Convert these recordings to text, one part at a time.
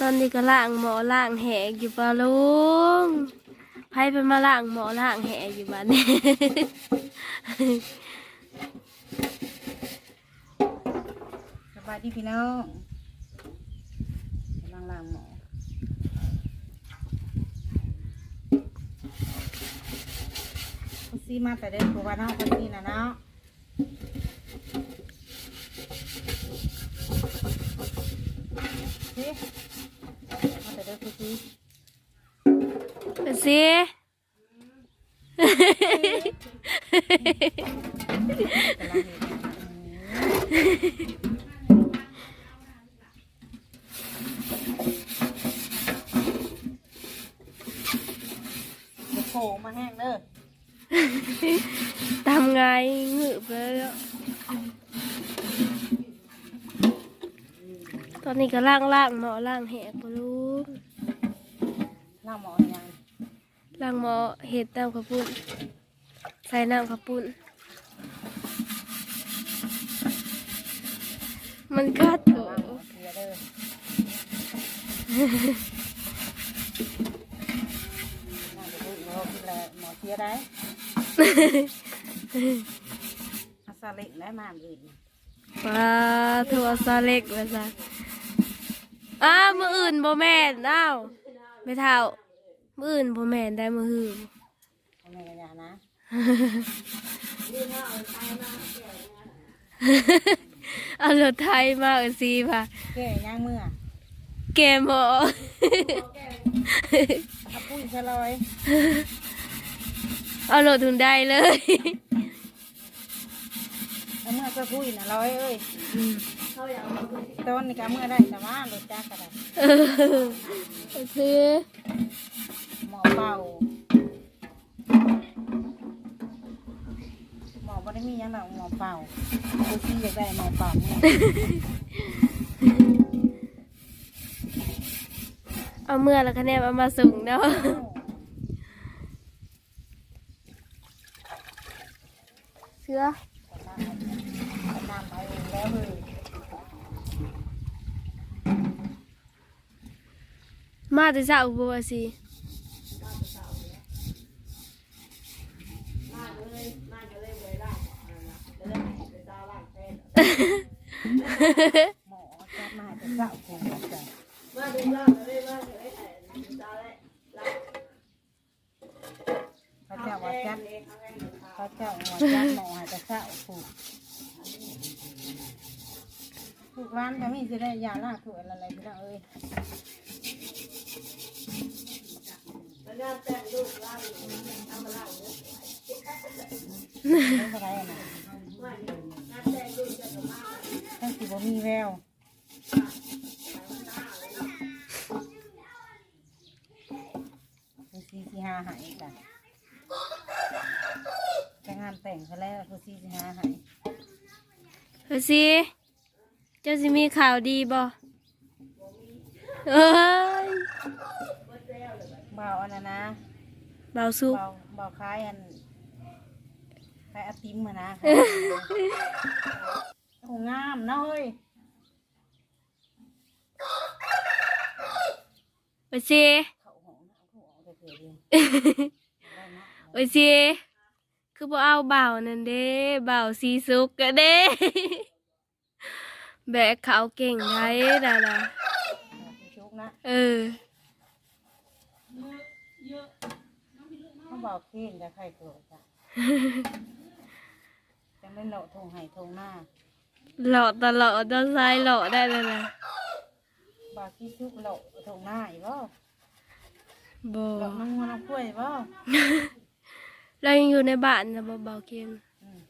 ตอนนี้ก็ล่างหมอล่างแหกอยู่ปะลุงไพ่เป็นมาล่างหมอล่างแหกอยู่บ้านนี้สบายดีพี่น้องกำลังล้างหมอพุซีมาแต่เด็กตัวเนาะพุซีนะเนาะสิมาแต่เด็กพุซีไปสิกำลังเห็นเดี๋ยวโผล่มาแห้งเด้อทำไงงืบเลยอะตอนนี้ก็ล่างล่างหมอล่างแหกปะลุ งล่างหมอยังล่างหมอเห็ดน้ำข้าวปุ้น ใส่น้ำข้าวปุ้น มันกัดโบล่างหมอเทียเด้อน่าจะพูดว่าคิดแล้วหมอเทียได้อาซาเล็กได้มาอื่นปลาโทรซาเล็กมาซะอ้าวมืออื่นบ่แม่นอ้าว ไม่เท่ามืออื่นบ่แม่นได้มือหือทำไมกันอย่างนะเอารถไทยมาเออซีป่ะแก่ย่างเมื่อเกมหมอถ้าปุ้ยสลอยเอารถทุนได้เลยเอาเมื่อก็ปุ้ยน่ะร้อยเอ้ย ต้นนี่ก็เอาเมื่อได้แต่ว่ารถจักรก็ได้เออซื้อหมอเป่าหมอบ่ได้มีหยังดอกหมอเป่าปุ้ยอยากได้หมอเป่าเมื่อเอาเมื่อแล้วคะแนนเอามาส่งเนาะเสือน้ำไป เองแล้วเลยมาแต่เช้าบัวสิหมอจับมาให้เป็นเจ้าคงจ้ะพระเจ้าว่าจัดพระเจ้าว่าจัดหมอให้เป็นเจ้าผูกผูกร้านก็มีจะได้ยาลาถั่วอะไรพี่น้องเอ้ยไม่ เป็นไรนะตั้งสิบ่มีแววคือซีซีหาหายจ้ะจะงานแต่งเขาแล้วคือซีซีหาหายเออสิเจ้าสิมีข่าวดีบ่เอ้ย เบาอันนั้นนะเบาสุก เบาเบาคล้ายอันคล้ายไอติมมานะโอ้งามเนาะเฮ้ยเออสิเขาหงเขาหงเอาเฉยๆเองเออสิคือบ่เอาเบานั่นเด้เบาสีสุกกะเด้ แบกเขาเก่งไทยน่ะนะพี่ชุกนะ เออ เขาเบาเค้นจะใครโกรธจ้ะจะไม่เลาะทงไห้ทงหน้าหล่อตลอดด้านซ้ายหล่อได้เลยนะเบาขี้ชุกเลาะทงหน้าอีกบ่บ่เลาะน้ำมันน้ำกล้วยบ่เรายังอยู่ในบ้านนะบ่เบาเก่งอืม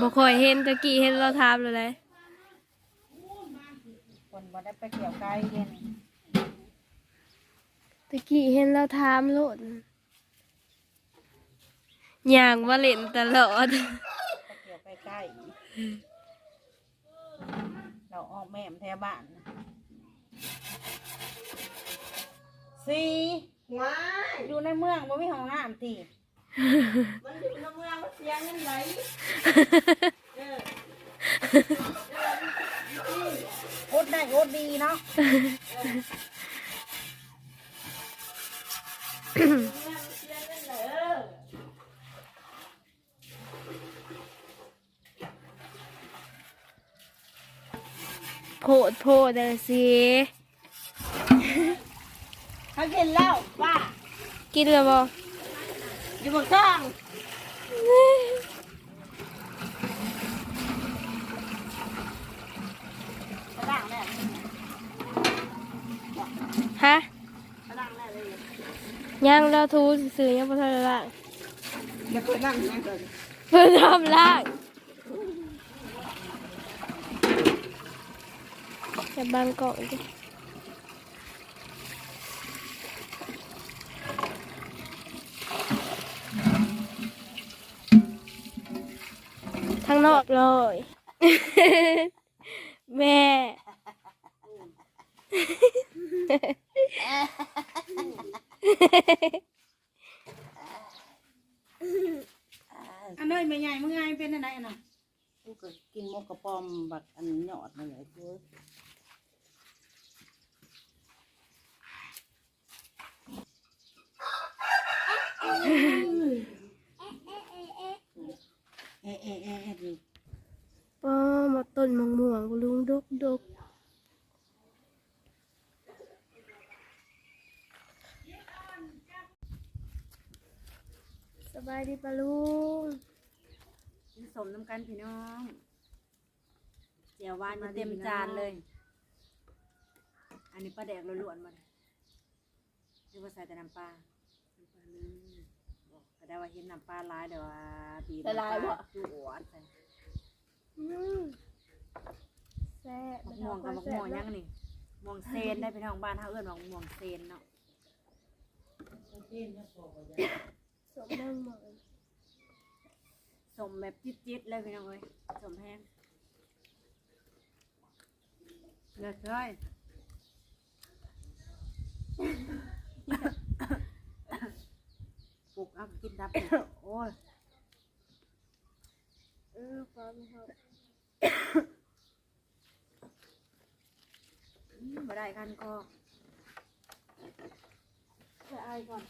บ่ค่อยเห็นตะกี้เห็นเราทามเลยแหละคนบ่ได้ไปเกี่ยวไก่เย็นตะกี้เห็นเราทามโลด ย่างว่าเล่นตลอดไปเกี่ยวใกล้ๆเราออกแม่มแถวบ้านสี่ว้ายอยู่ในเมืองบ่มีห้องน้ำทีมันอยู่ในเมืองมันเสียเงินไหลเอออดได้ได้โอ้ดีเนาะโพ ดโพดเด้อสิเขากินแล้วป้ากินแล้วบ่อยู่บนข้างกระด้างแน่ฮะกระด้างแน่เลยยังเราทูสื่อยังบ่ทันได้ล่างเดี๋ยวเปิดนั่งนะเกินเพิ่นทำล่าง จะบังกล่องดิทางนอกเลย แม่ อันนี้ไม่ใหญ่มึงไงเป็นอะไรน่ะ กูก็กินหมกกระปอมบักอันหยอดมาเลยกู เอะเอะเอะเอะดิ ป้อมาต้นมะม่วงลุงดกดกส บายดีปะลุงกินสมน้ำกันพี่น้องเจียวหวานมาเต็มจานเลย อันนี้ปลาแดกล้วนๆมาเลยนึกว่าใส่แต่น้ำปลาน้ำปลานึ่งบอกก็ได้ว่าเห็นน้ำปลาหลายเดี๋ยวว่าบีบน้ำปลาจวดใส่อืมแซ่บมะม่วงกับมะม่วงยังนี่ม่วงเซนได้พี่น้องบ้านเฮาเอื้อนว่าม่วงเซนเนาะ สมน้ำหมอนสมแบบจิ๊ดๆเลยพี่น้องเอ้ยสมแห้งเลือดเลยปลุกเอากินดับเนี่ยโอ้ยเออป้าไม่ชอบอืมบ่ได้กันก็ จะอายก่อน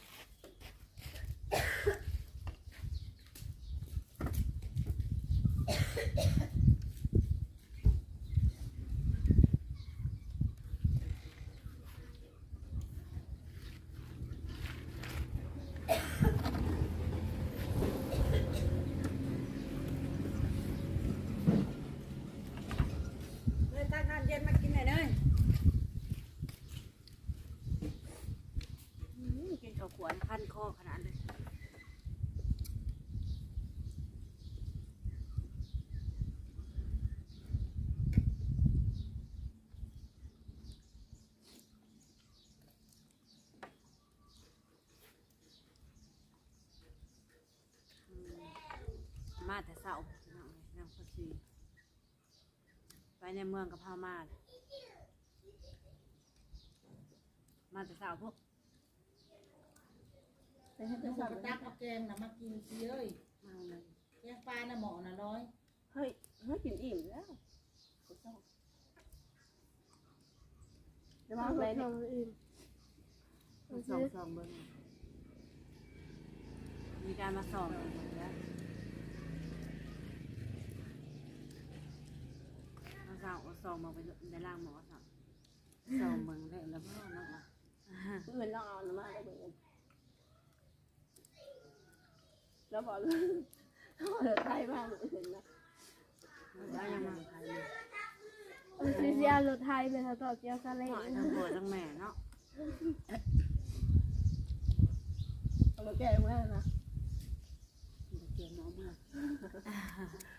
Yeah. เลยนางพอซีไปในเมืองกับพามาเลยมาแต่เสาร์พวกแต่ให้เป็นสับตักเอาแกงน่ะมากินสิเอ้ยมาเลยแกงปลาน่ะหมอน่ะร้อยเฮ้ยเฮ้ยกินอิ่มแล้วจะมาอะไรทำอื่นมาสองสองเบิ้งมีการมาสอบอีกแล้ว มาสาวเอาสองมาไปในร่างหมอสับสองเบิ้งได้แล้วพ่อน้องอะเงินเราเอามาได้เบิดแล้วบอกเลยเออไทยมากเลยเห็นนะแล้วยังมาใครอยู่ซีเซียรถไทยเป็นต่อเจียวซาเล้งทั้งพ่อทั้งแม่เนาะเอามาแก้เมื่อนะเกี่ยวน้องมา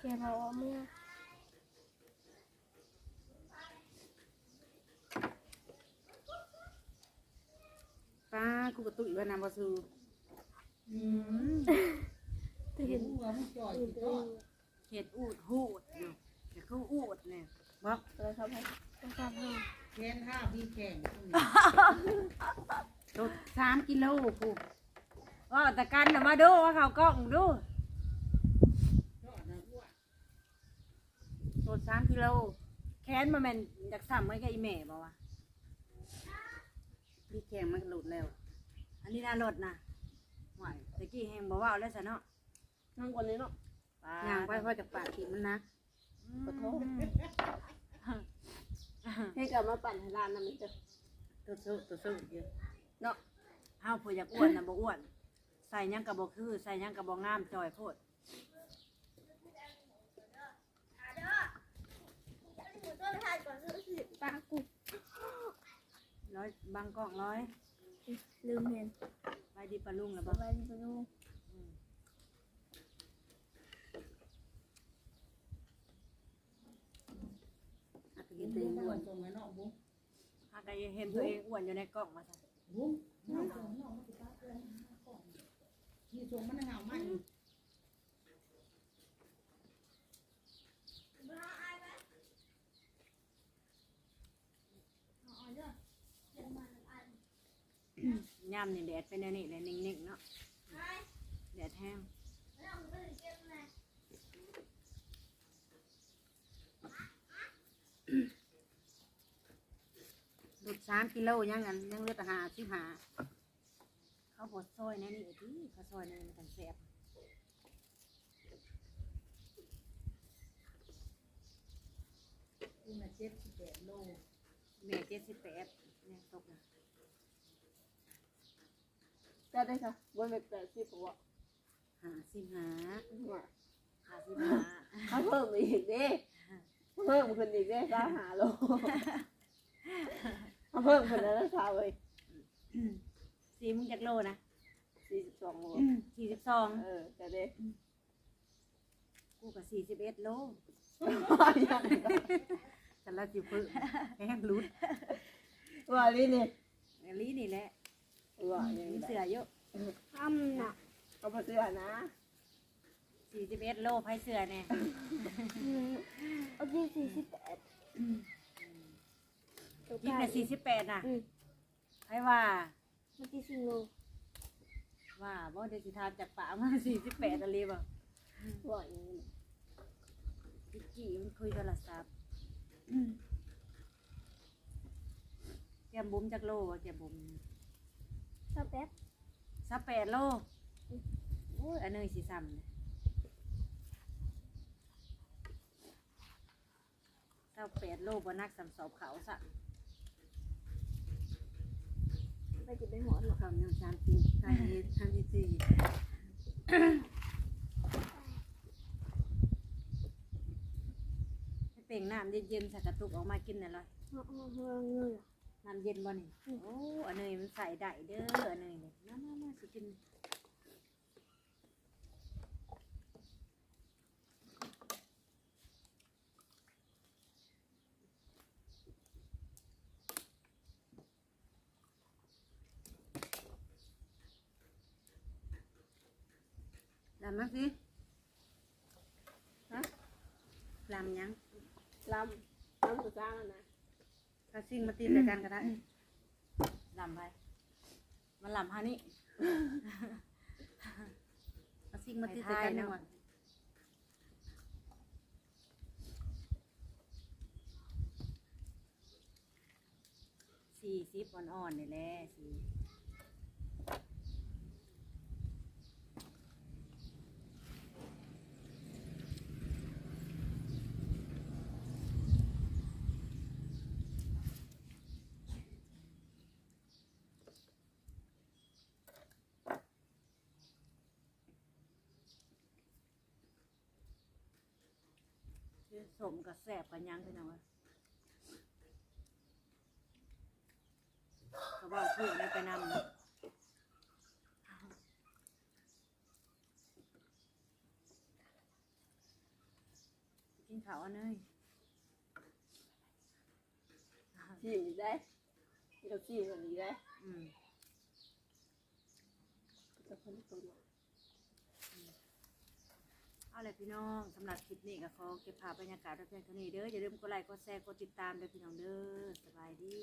แกเราเอาเมื่อ ป้ากูกระตุยว่านำบาซูอืมตื่นหัวมันจ่อยตื่นสิตัวก็เห็ดอูดหูดอยู่เดี๋ยวเขาอูดเนี่ยบอกเราชอบให้ต้องการห้าแกงห้าพี่แข่งตัวสามกิโลกูว่าแต่กันน่ะมาดูว่าเขากล้องดูตัวสามกิโลแขค้นมาแม่นอยากซ้ำไว้กับอีแม่บ่วะ พี่แกงมันหลุดแล้ว อันนี้น่ารถนะหวายตะกี้แฮงบ่เว้าแล้วซะเนาะนั่งคนนี้เนาะปาย่างไปเพราะจากปากขีดมันนะขอโทษให้กลับมาปั่นให้ร้านนั่นมันจะตัวสู้ตัวสู้เยอะเนาะเฮาผู้อยากอ้วนน่ะบ่อ้วน ใส่หยังก็บ่คือ ใส่หยังก็บ่งามจอยโพดปากู ร้อยบางกล้องร้อยลืมเห็นไปดีปลาลุงแล้วสบ่บายดีปะลูกอาจจะกินตัวเองด้วยหากก็เห็นตัวเองอ้วนอยู่ในกล้องมาซะ ย่ำนี่แดดเป็นแนวนี้เลยนิ่งๆเนาะแดดแห้งหลุดสามกิโลยังกันยังเหลือแต่หาสิบหาเขาบดซอยแนวนี้ที่เขาซอยแนวนี้มันกันแซ่บแม่เจ็ดสิบแปดเนี่ยตกนะ จะได้ค่ะบนแบบแปดสิบกว่าหาสิบหาหาสิบห้าถ้าเพิ่มอีกเด้เพิ่มขึ้นอีกเด้สาหาโลถ้าเพิ่มขึ้นแล้วสาวเลยสีมึงจากโลนะสี่สิบสองโลสี่สิบสองเออจะได้กูกับสี่สิบเอ็ดโลแต่ละจิบพึ่งแห้งรุดว่าลีนี่อันนี้นี่แหละ ว่าอย่างมีนี้เสือเยอะทำน่ะก็มาเสื้อนะสี่สิบเอ็ดโลไพ่เสือเนี่ยเอาที่สี่สิบแปดยิ่งแต่สี่สิบแปดน่ะอืมไพ่ว่ามาที่สิงโลว่าบ่เดสิทานจากป่ามาสี่สิบแปดอะไรบ่ว่าอย่างนี้พี่กี้มันคุยโทรศัพท์แกมบุ้มจากโลบ่แกมบุ้มชอบ แป๊บสักแปดโลโอ้ยอันเนยสีซ้ำเลยเจ้าแปดโลบ่นักสำสอบเขาสะไปจิบไปหัวหรอกคำยังสามสี่สามสี่สามสี่สี่ให้เป่งน้ำเย็นๆใส่กระตุกออกมากินน่ะเลยเฮ้ยเฮ้ยเงย น้ำเย็นบ่นี่โอ้อันเนยมันใส่ได้เด้ออันเนยเนี่ยมามามาสิกินลำมั้งสิฮะลำยังลำลำสุดจ้างนะ ถ้าซิ่งมาตีนรายการก็ได้ ลำไปมันลำฮานี่ถ้าซิ่งมาตีนรายการยังวะสี่สิบอ่อนๆนี่แหละสี่ สมกับแสบกันยังคือนะวะเขาบอกพูดไม่ไปนำเนอะกินข้าวอันเนยชิมได้เราชิมกันดีได้อืม แต่คนตัว เอาเลยพี่น้องสำหรับคลิปนี้ก็ขอเก็บภาพบรรยากาศไว้เพียงเท่านี้เด้ออย่าลืมกดไลค์กดแชร์กดติดตามเด้อพี่น้องเด้อสบายดี